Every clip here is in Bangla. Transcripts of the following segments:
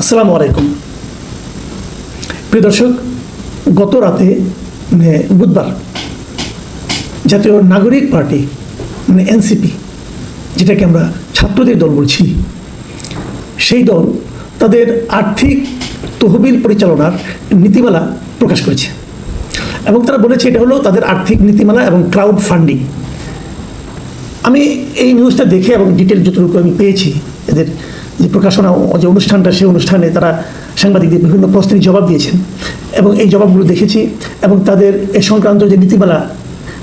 আসসালামু আলাইকুম। প্রিয় দর্শক, গত রাতে মানে বুধবার, জাতীয় নাগরিক পার্টি মানে এনসিপি, যেটাকে আমরা ছাত্রদের দল বলছি, সেই দল তাদের আর্থিক তহবিল পরিচালনার নীতিমালা প্রকাশ করেছে। এবং তারা বলেছে এটা হলো তাদের আর্থিক নীতিমালা এবং ক্রাউড ফান্ডিং আমি এই নিউজটা দেখে এবং ডিটেল যতটুকু আমি পেয়েছি এদের যে প্রকাশনা যে অনুষ্ঠানটা, সেই অনুষ্ঠানে তারা সাংবাদিকদের বিভিন্ন প্রশ্নের জবাব দিয়েছেন। এবং এই জবাবগুলো দেখেছি এবং তাদের এ সংক্রান্ত যে নীতিমালা,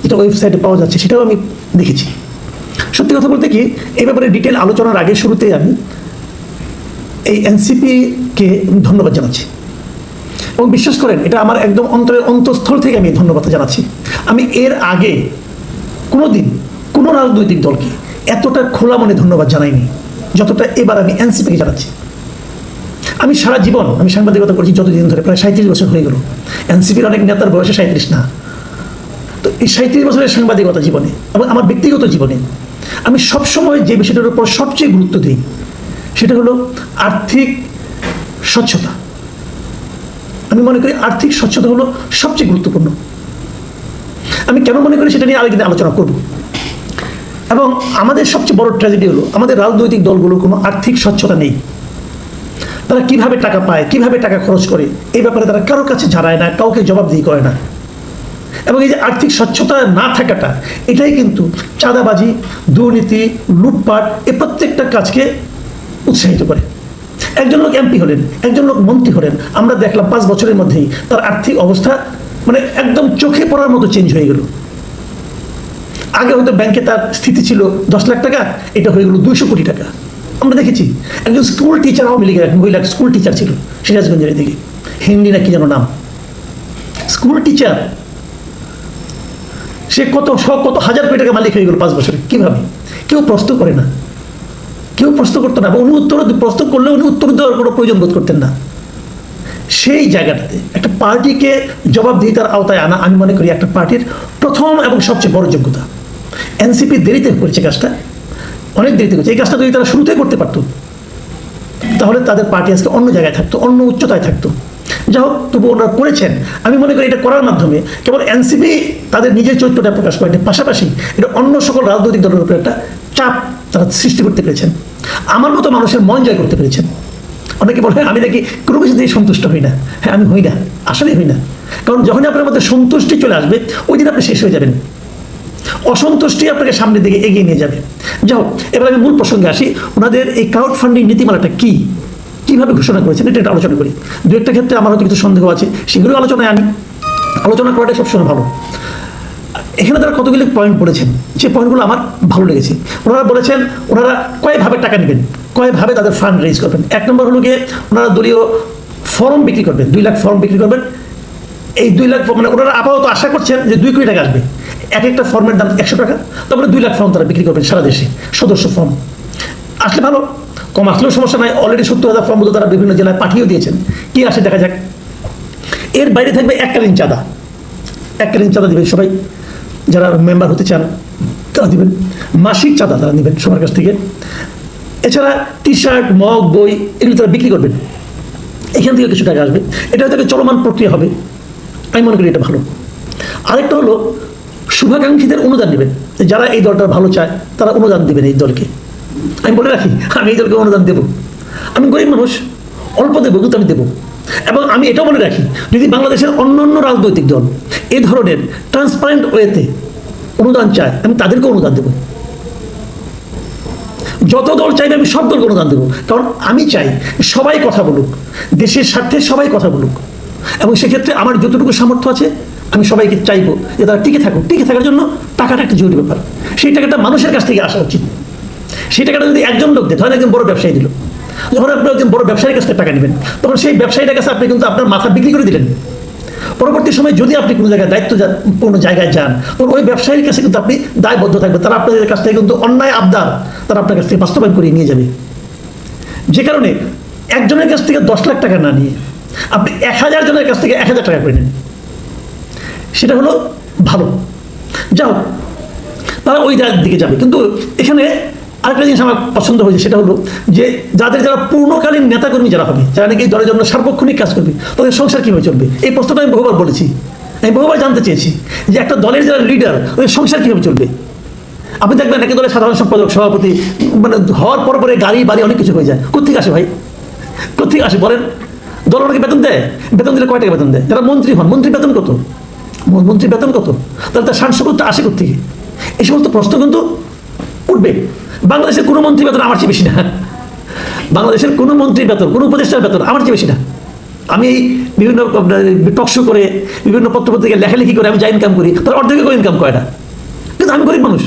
যেটা ওয়েবসাইটে পাওয়া যাচ্ছে, সেটাও আমি দেখেছি। সত্যি কথা বলতে কি এই ব্যাপারে ডিটেল আলোচনার আগে শুরুতেই আমি এই এনসিপিকে ধন্যবাদ জানাচ্ছি। এবং বিশ্বাস করেন, এটা আমার একদম অন্তরের অন্তঃস্থল থেকে আমি ধন্যবাদ জানাচ্ছি। আমি এর আগে কোনো দিন কোনো রাজনৈতিক দলকে এতটা খোলা মনে ধন্যবাদ জানাইনি। যতটা এবার আমি এনসিপিকে জানাচ্ছি আমি সারা জীবন, আমি সাংবাদিকতা করছি যতদিন ধরে, প্রায় সাঁত্রিশ বছর হয়ে গেল। এনসিপির অনেক নেতার বয়সে সাঁত্রিশ না। তো এই সাঁত্রিশ বছরের সাংবাদিকতা জীবনে এবং আমার ব্যক্তিগত জীবনে আমি সবসময় যে বিষয়টার উপর সবচেয়ে গুরুত্ব দিই, সেটা হলো আর্থিক স্বচ্ছতা। আমি মনে করি আর্থিক স্বচ্ছতা হলো সবচেয়ে গুরুত্বপূর্ণ। আমি কেন মনে করি সেটা নিয়ে আরেকদিন আলোচনা করব। এবং আমাদের সবচেয়ে বড় ট্র্যাজেডি হলো, আমাদের রাজনৈতিক দলগুলোর কোনো আর্থিক স্বচ্ছতা নেই। তারা কীভাবে টাকা পায়, কীভাবে টাকা খরচ করে, এই ব্যাপারে তারা কারোর কাছে ঝাড়ায় না, কাউকে জবাবদিহি করে না। এবং এই যে আর্থিক স্বচ্ছতা না থাকাটা, এটাই কিন্তু চাঁদাবাজি, দুর্নীতি, লুটপাট, এ প্রত্যেকটা কাজকে উৎসাহিত করে। একজন লোক এমপি হলেন, একজন লোক মন্ত্রী হলেন, আমরা দেখলাম পাঁচ বছরের মধ্যেই তার আর্থিক অবস্থা মানে একদম চোখে পড়ার মতো চেঞ্জ হয়ে গেল। আগে হয়তো ব্যাংকে তার স্থিতি ছিল দশ লাখ টাকা, এটা হয়ে গেল দুইশো কোটি টাকা। আমরা দেখেছি, একজন স্কুল টিচার আওয়ামী লীগের এক মহিলা স্কুল টিচার ছিল, সিরাজগঞ্জের দিকে হিন্দি না কি যেন নাম? স্কুল টিচার সে কত শ কত হাজার কোটি টাকা মালিক হয়ে গেল পাঁচ বছরে, কীভাবে? কেউ প্রশ্ন করে না। কেউ প্রশ্ন করতো না উনি উত্তর প্রশ্ন করলে উনি উত্তর দেওয়ার কোনো প্রয়োজন বোধ করতেন না। সেই জায়গাটাতে একটা পার্টিকে জবাবদিহিতার আওতায় আনা, আমি মনে করি একটা পার্টির প্রথম এবং সবচেয়ে বড় যোগ্যতা। এনসিপি দেরিতে করেছে কাজটা, অনেক দেরিতে করেছে। এই কাজটা যদি তারা শুরুতে করতে পারতো, তাহলে তাদের পার্টি আজকে অন্য জায়গায় থাকতো, অন্য উচ্চতায় থাকতো। যা হোক, তবু ওনারা করেছেন। আমি মনে করি এটা করার মাধ্যমে কেবল এনসিপি তাদের নিজের চরিত্রটা প্রকাশ করেন, পাশাপাশি এটা অন্য সকল রাজনৈতিক দলের উপরে একটা চাপ তারা সৃষ্টি করতে পেরেছেন। আমার মতো মানুষের মন জয় করতে পেরেছেন। অনেকে বলে, আমি নাকি কোনো কিছু দিয়ে সন্তুষ্ট হই না। হ্যাঁ আমি হই না আসলে হই না। কারণ যখনই আপনার মধ্যে সন্তুষ্টি চলে আসবে, ওই দিন আপনি শেষ হয়ে যাবেন। অসন্তুষ্টি আপনাকে সামনের দিকে এগিয়ে নিয়ে যাবে। যাও এবার আমি মূল প্রসঙ্গে আসি। ওনাদের এই ক্রাউড ফান্ডিং নীতিমালাটা কি? কীভাবে ঘোষণা করেছেন? এটা আলোচনা করি। দু একটা ক্ষেত্রে আমার হয়তো কিছু সন্দেহ আছে। সেগুলো আলোচনায় আনি। আলোচনা করাটাই সবসময় ভালো। এখানে তারা কতগুলি পয়েন্ট পড়েছেন যে পয়েন্টগুলো আমার ভালো লেগেছে। ওনারা বলেছেন, ওনারা কয়েকভাবে টাকা নেবেন? কয়েকভাবে তাদের ফান্ড রেজ করবেন? এক নম্বর হলো গিয়ে ওনারা দলীয় ফর্ম বিক্রি করবেন। দুই লাখ ফর্ম বিক্রি করবেন। এই দুই লাখ মানে ওনারা আপাতত আশা করছেন যে দুই কোটি টাকা আসবে। এক একটা ফর্মের দাম একশো টাকা, তারপরে দুই লাখ ফর্ম তারা বিক্রি করবেন সারা দেশে, সদস্য ফর্ম। আসলে ভালো, কম আসলেও সমস্যা নাই অলরেডি সত্তর হাজার ফর্ম তারা বিভিন্ন জেলায় পাঠিয়েও দিয়েছেন। কি আসে দেখা যাক। এর বাইরে থাকবে এককালীন চাঁদা। এককালীন চাঁদা দিবেন সবাই, যারা মেম্বার হতে চান, তারা দিবেন। মাসিক চাঁদা তারা নেবেন সবার কাছ থেকে। এছাড়া টি শার্ট মগ, বই, এগুলো তারা বিক্রি করবেন। এখান থেকে কিছু টাকা আসবে। এটা থেকে চলমান প্রক্রিয়া হবে। আমি মনে করি এটা ভালো। আরেকটা হলো শুভাকাঙ্ক্ষীদের অনুদান নেবেন যারা এই দলটা ভালো চায়, তারা অনুদান দেবেন এই দলকে। আমি বলে রাখি, আমি এই দলকে অনুদান দেবো। আমি গরিব মানুষ, অল্প দেবো, কিন্তু আমি দেবো। এবং আমি এটাও বলে রাখি, যদি বাংলাদেশের অন্য অন্য রাজনৈতিক দল এই ধরনের ট্রান্সপারেন্ট ওয়েতে অনুদান চায়, আমি তাদেরকে অনুদান দেবো। যত দল চাইবে, আমি সব দলকে অনুদান দেবো। কারণ আমি চাই সবাই কথা বলুক, দেশের স্বার্থে সবাই কথা বলুক। এবং সেক্ষেত্রে আমার যতটুকু সামর্থ্য আছে আমি সবাইকে চাইব যে তারা টিকে থাকুক। টিকে থাকার জন্য টাকাটা একটা জরুরি ব্যাপার। সেই টাকাটা মানুষের কাছ থেকে আসা উচিত। সেই টাকাটা যদি একজন লোক দেয়, ধরেন একজন বড় ব্যবসায়ী দিল। যখন আপনি একজন বড় ব্যবসায়ীর কাছ থেকে টাকা নেবেন, তখন সেই ব্যবসায়ীটার কাছে আপনি কিন্তু আপনার মাথা বিক্রি করে দিলেন। পরবর্তী সময় যদি আপনি কোনো জায়গায় দায়িত্ব কোনো জায়গায় যান, তখন ওই ব্যবসায়ীর কাছে কিন্তু আপনি দায়বদ্ধ থাকবেন। তারা আপনাদের কাছ থেকে কিন্তু অন্যায় আবদার তারা আপনার কাছ থেকে বাস্তবায়ন করে নিয়ে যাবে। যে কারণে একজনের কাছ থেকে দশ লাখ টাকা না নিয়ে আপনি এক হাজার জনের কাছ থেকে এক হাজার টাকা করে নেন। সেটা হলো ভালো। যাও তারা ওই দিকে যাবে। কিন্তু এখানে আরেকটা জিনিস আমার পছন্দ হয়েছে, সেটা হলো যে যাদের যারা পূর্ণকালীন নেতাকর্মী যারা হবে, যারা নাকি দলের জন্য সার্বক্ষণিক কাজ করবে, তাদের সংসার কীভাবে চলবে? এই প্রশ্নটা আমি বহুবার বলেছি। আমি বহুবার জানতে চেয়েছি যে একটা দলের যারা লিডার ওদের সংসার কীভাবে চলবে? আপনি দেখবেন একে দলের সাধারণ সম্পাদক, সভাপতি মানে হওয়ার পর পরে গাড়ি, বাড়ি অনেক কিছু হয়ে যায়। কোথেকে আসে ভাই? কোথেকে আসে বলেন? দল ওনাকে বেতন দেয়? বেতন দিলে কয় টাকা বেতন দেয়? যারা মন্ত্রী হন মন্ত্রী বেতন কত? মন্ত্রী বেতন কত? তাহলে তার সাংসদত্ব আসে কোথেকে এই সমস্ত প্রশ্ন কিন্তু উঠবে। বাংলাদেশের কোনো মন্ত্রী বেতন আমার চেয়ে বেশি না। বাংলাদেশের কোনো মন্ত্রী বেতন, কোনো উপদেষ্টার বেতন আমার চেয়ে বেশি না। আমি বিভিন্ন টকশো করে, বিভিন্ন পত্রপত্রিকায় লেখালেখি করে আমি যা ইনকাম করি, তার অর্ধেক ইনকাম করে না। কিন্তু আমি গরিব মানুষ।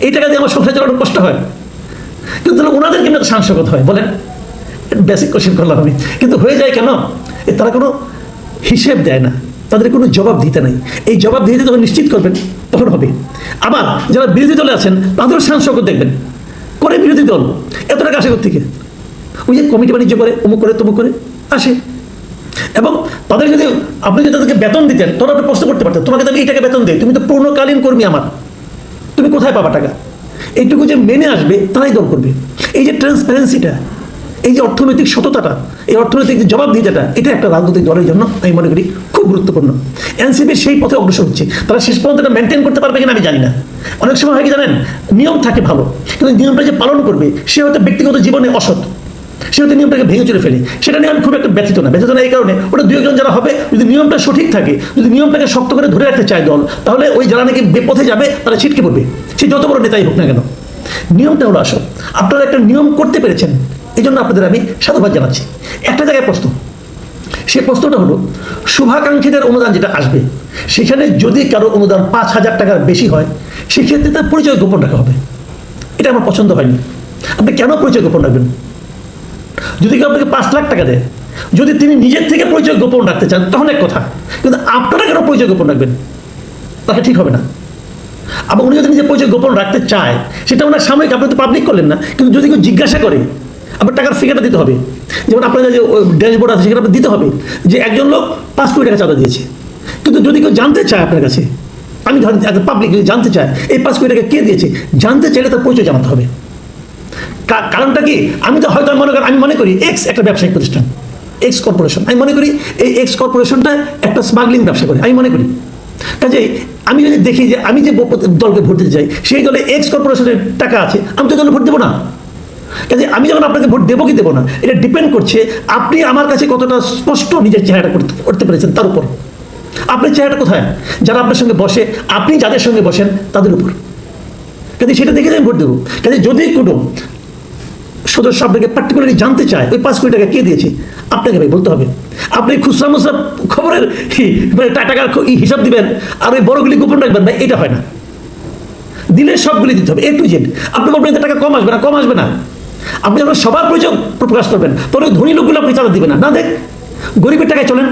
এই টাকা দিয়ে আমার সংসার চালানো কষ্ট হয়। কিন্তু তাহলে ওনাদের কিন্তু সাংসদ হয়? বলেন। বেসিক কোশ্চেন করলাম আমি। কিন্তু হয়ে যায় কেন? এ তারা কোনো হিসেব দেয় না। তাদের কোনো জবাব দিতে নাই। এই জবাব দিতে যখন নিশ্চিত করবেন, তখন হবে। আবার যারা বিরোধী দলে আছেন, তাদেরও সাংসদ দেখবেন। করে বিরোধী দল, এত টাকা আসে থেকে ওই যে কমিটি বাণিজ্য করে, অমুক করে, তমুক করে, আসে। এবং তাদের যদি আপনি যদি তাদেরকে বেতন দিতেন, তোরা আপনি প্রশ্ন করতে পারতেন, তোমাকে আমি এই টাকা বেতন দিই, তুমি তো পূর্ণকালীন কর্মী আমার। তুমি কোথায় পাবা টাকা? এইটুকু যে মেনে আসবে, তারাই দল করবে। এই যে ট্রান্সপারেন্সিটা এই যে অর্থনৈতিক সততাটা, এই অর্থনৈতিক জবাবদিহিতাটা এটা একটা রাজনৈতিক দলের জন্য আমি মনে করি খুব গুরুত্বপূর্ণ। এনসিপি সেই পথে অগ্রসর হচ্ছে। তারা শেষ পর্যন্ত এটা মেনটেন করতে পারবে কিনা আমি জানি না। অনেক সময় হয় কি জানেন? নিয়ম থাকে ভালো, কিন্তু নিয়মটা যে পালন করবে, সে হয়তো ব্যক্তিগত জীবনে অসৎ। সে হয়তো নিয়মটাকে ভেঙে চলে ফেলে। সেটা নিয়ে আমি খুব একটা ব্যথিত না। ব্যথিত না এই কারণে ওটা দু একজন যারা হবে, যদি নিয়মটা সঠিক থাকে, যদি নিয়মটাকে শক্ত করে ধরে রাখতে চায় দল, তাহলে ওই যারা নাকি বেপথে যাবে, তারা ছিটকে পড়বে। সে যত বড় নেতাই হোক না কেন। নিয়মটা হলো আসল। আপনারা একটা নিয়ম করতে পেরেছেন এই জন্য আপনাদের আমি সাধুবাদ জানাচ্ছি। একটা জায়গায় প্রশ্ন। সে প্রশ্নটা হলো, শুভাকাঙ্ক্ষীদের অনুদান যেটা আসবে, সেখানে যদি কারও অনুদান পাঁচ হাজার টাকার বেশি হয়, সেক্ষেত্রে তার পরিচয় গোপন রাখা হবে। এটা আমার পছন্দ হয়নি। আপনি কেন পরিচয় গোপন রাখবেন? যদি কেউ আপনাকে পাঁচ লাখ টাকা দেয়, যদি তিনি নিজের থেকে পরিচয় গোপন রাখতে চান, তখন এক কথা, কিন্তু আপনারা কেন পরিচয় গোপন রাখবেন? তাকে ঠিক হবে না। আবার উনি যদি নিজের পরিচয় গোপন রাখতে চায়, সেটা ওনার সাময়িক, আপনি তো পাবলিক করলেন না, কিন্তু যদি কেউ জিজ্ঞাসা করে আপনার টাকার ফিগারটা দিতে হবে। যেমন আপনাদের যে ড্যাশবোর্ড আছে, সেখানে দিতে হবে যে, একজন লোক পাঁচ কোটি টাকা চাঁদা দিয়েছে। কিন্তু যদি কেউ জানতে চায় আপনার কাছে, আমি ধরেন পাবলিক জানতে চায়, এই পাঁচ কোটি টাকা কে দিয়েছে, জানতে চাইলে তার পরিচয় জানাতে হবে। কারণটা কি? আমি তো হয়তো মনে করি, আমি মনে করি এক্স একটা ব্যবসায়িক প্রতিষ্ঠান এক্স কর্পোরেশন আমি মনে করি এই এক্স কর্পোরেশনটা একটা স্মাগলিং ব্যবসা করে, আমি মনে করি। কাজেই আমি যদি দেখি যে, আমি যে দলকে ভোট দিতে চাই, সেই দলে এক্স কর্পোরেশনের টাকা আছে, আমি তো দলে ভোট দেবো না। কাজে আমি যখন আপনাকে ভোট দেবো কি দেবো না, এটা ডিপেন্ড করছে আপনি আমার কাছে কতটা স্পষ্ট নিজের চেহারাটা করতে করতে পেরেছেন তার উপর। আপনার চেহারাটা কোথায়? যারা আপনার সঙ্গে বসে, আপনি যাদের সঙ্গে বসেন তাদের উপর। কাজে সেটা দেখে আমি ভোট দেবো। কাজে যদি কোনো সদস্য আপনাকে পার্টিকুলারলি জানতে চায়, ওই পাঁচ কোটি টাকা কে দিয়েছে? আপনাকে ভাই বলতে হবে। আপনি খুচরা মুসরা খবরের মানে টাকার হিসাব দিবেন, আর ওই বড়গুলি গোপন রাখবেন ভাই এটা হয় না। দিলে সবগুলি দিতে হবে এ টু জেড আপনি বলবেন টাকা কম আসবে না, কম আসবে না। আপনি আপনার সবার প্রয়োজন প্রকাশ করবেন। তবে ধনী লোকগুলো আপনি চাঁদা দিবেন না। না দেখ, গরিবের টাকায় চলেন।